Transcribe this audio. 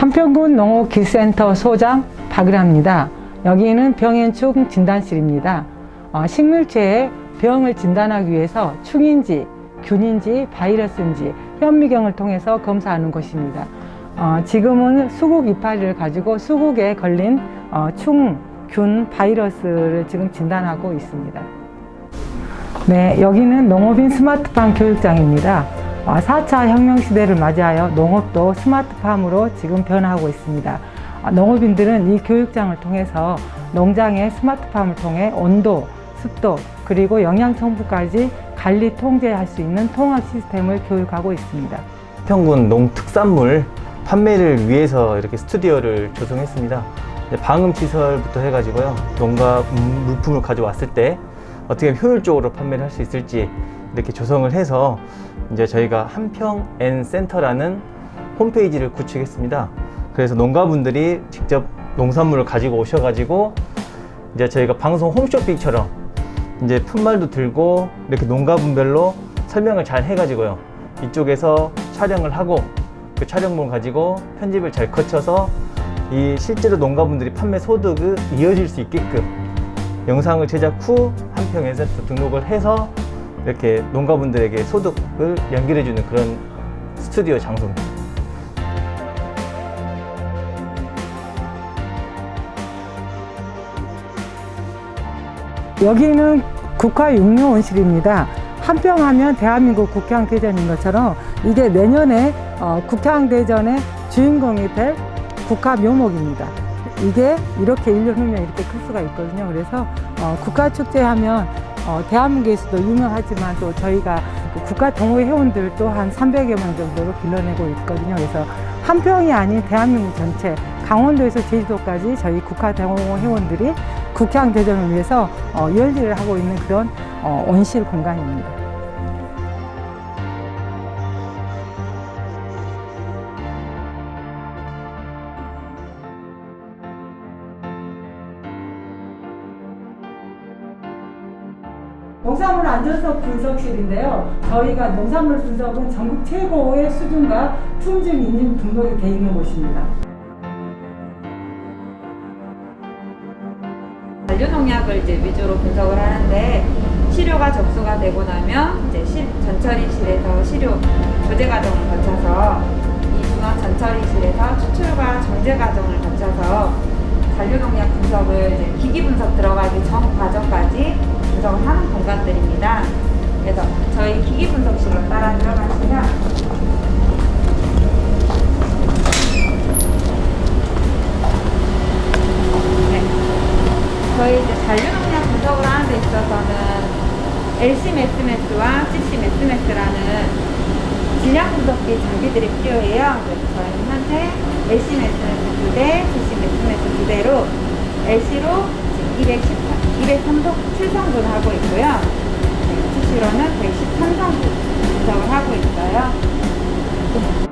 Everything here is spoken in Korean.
한평군 농업기센터 소장 박은합니다. 여기는 병행충 진단실입니다. 어, 식물체의 병을 진단하기 위해서 충인지, 균인지, 바이러스인지 현미경을 통해서 검사하는 곳입니다. 어, 지금은 수국 이파리를 가지고 수국에 걸린 어, 충, 균, 바이러스를 지금 진단하고 있습니다. 네, 여기는 농업인 스마트팜 교육장입니다. 어, 4차 혁명 시대를 맞이하여 농업도 스마트팜으로 지금 변화하고 있습니다. 어, 농업인들은 이 교육장을 통해서 농장의 스마트팜을 통해 온도, 습도, 그리고 영양 첨부까지 관리 통제할 수 있는 통합 시스템을 교육하고 있습니다. 평군 농특산물 판매를 위해서 이렇게 스튜디오를 조성했습니다. 이제 방음 시설부터 해가지고요. 농가 음, 물품을 가져왔을 때 어떻게 효율적으로 판매를 할 수 있을지 이렇게 조성을 해서 이제 저희가 한평 N 센터라는 홈페이지를 구축했습니다. 그래서 농가분들이 직접 농산물을 가지고 오셔가지고 이제 저희가 방송 홈쇼핑처럼 이제 풋말도 들고 이렇게 농가분별로 설명을 잘 해가지고요. 이쪽에서 촬영을 하고 그 촬영물 가지고 편집을 잘 거쳐서 이 실제로 농가분들이 판매 소득이 이어질 수 있게끔 영상을 제작 후 한평 엔센터 등록을 해서 이렇게 농가분들에게 소득을 연결해주는 그런 스튜디오 장소입니다. 여기는 국화 육류 온실입니다. 한평하면 대한민국 국향 대전인 것처럼 이게 내년에 어, 국향 대전의 주인공이 될 국화 묘목입니다. 이게 이렇게 1년 후면 이렇게 클 수가 있거든요. 그래서 어, 국가축제 하면 어, 대한민국에서도 유명하지만 또 저희가 그 국가 동호회 회원들도 한 300여 명 정도로 길러내고 있거든요. 그래서 한 평이 아닌 대한민국 전체 강원도에서 제주도까지 저희 국가 동호회 회원들이 국향 대전을 위해서 어, 열일을 하고 있는 그런 어, 온실 공간입니다. 농산물 안전성 분석실인데요. 저희가 농산물 분석은 전국 최고의 수준과 품질 인증 등록이 돼 있는 곳입니다. 잔류농약을 이제 위주로 분석을 하는데 시료가 접수가 되고 나면 이제 실, 전처리실에서 시료 조제 과정을 거쳐서 이 중앙 전처리실에서 추출과 정제 과정을 거쳐서 잔류농약 분석을 이제 기기 분석 들어가기 전 과정까지 분석을 하는 공간들입니다. 그래서 저희 기기 분석실로 따라 들어가시면 네. 저희 이제 잔류농약 분석을 하는 데 있어서는 LC 메스메스와 CC 메스메스라는 질량 분석기 장비들이 필요해요. 그래서 저희는 현재 LC 메스메스 두 대, CC 메스메스 두 대로 LC로 210, 203도 7성분 하고 있고요. CC로는 113성분 분석을 하고 있어요.